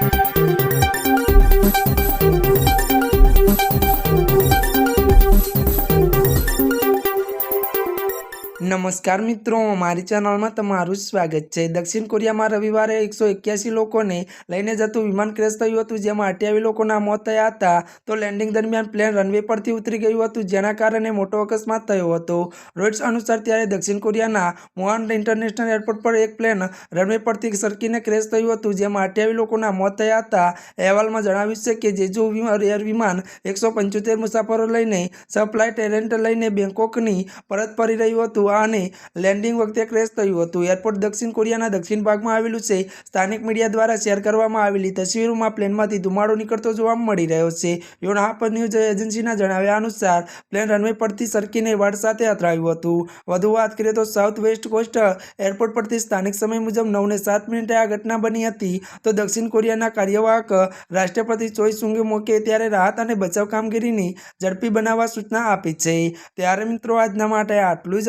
Thank you. નમસ્કાર મિત્રો, મારી ચેનલમાં તમારું સ્વાગત છે. દક્ષિણ કોરિયામાં રવિવારે એકસો એક્યાસી લોકોને લઈને જતું વિમાન ક્રેશ થયું હતું, જેમાં અઠ્યાવીસ લોકોના મોત થયા હતા. તો લેન્ડિંગ દરમિયાન પ્લેન રનવે પરથી ઉતરી ગયું હતું, જેના કારણે મોટો અકસ્માત થયો હતો. રોઇટ્સ અનુસાર ત્યારે દક્ષિણ કોરિયાના મોહન ઇન્ટરનેશનલ એરપોર્ટ પર એક પ્લેન રનવે પરથી સરકીને ક્રેશ થયું હતું, જેમાં અઠ્યાવીસ લોકોના મોત થયા હતા. અહેવાલમાં જણાવ્યું છે કે જેજુ એર વિમાન એકસો પંચોતેર મુસાફરો લઈને સપ્લાય ટેલેન્ટ લઈને બેંકોકની પરત ફરી રહ્યું હતું. અને લેન્ડિંગ વખતે ક્રેશ થયું હતું. એરપોર્ટ દક્ષિણ કોરિયાના દક્ષિણ ભાગમાં આવેલું છે. સ્થાનિક મીડિયા દ્વારા શેર કરવામાં આવેલી તસવીરોમાં પ્લેનમાંથી ધુમાડો નીકળતો જોવા મળી રહ્યો છે. યોનહાપ ન્યૂઝ એજન્સીના જણાવ્યા અનુસાર, પ્લેન રનવે પરથી સરકીને વાડ સાથે અથડાયું હતું. વધુ વાત કરીએ તો સાઉથ વેસ્ટ કોસ્ટ એરપોર્ટ પરથી સ્થાનિક સમય મુજબ નવને સાત મિનિટે આ ઘટના બની હતી. તો દક્ષિણ કોરિયાના કાર્યવાહક રાષ્ટ્રપતિ ચોઈ સુંગે મોકે ત્યારે રાહત અને બચાવ કામગીરીની ઝડપી બનાવવા સૂચના આપી છે. ત્યારે મિત્રો, આજના માટે આટલું જ.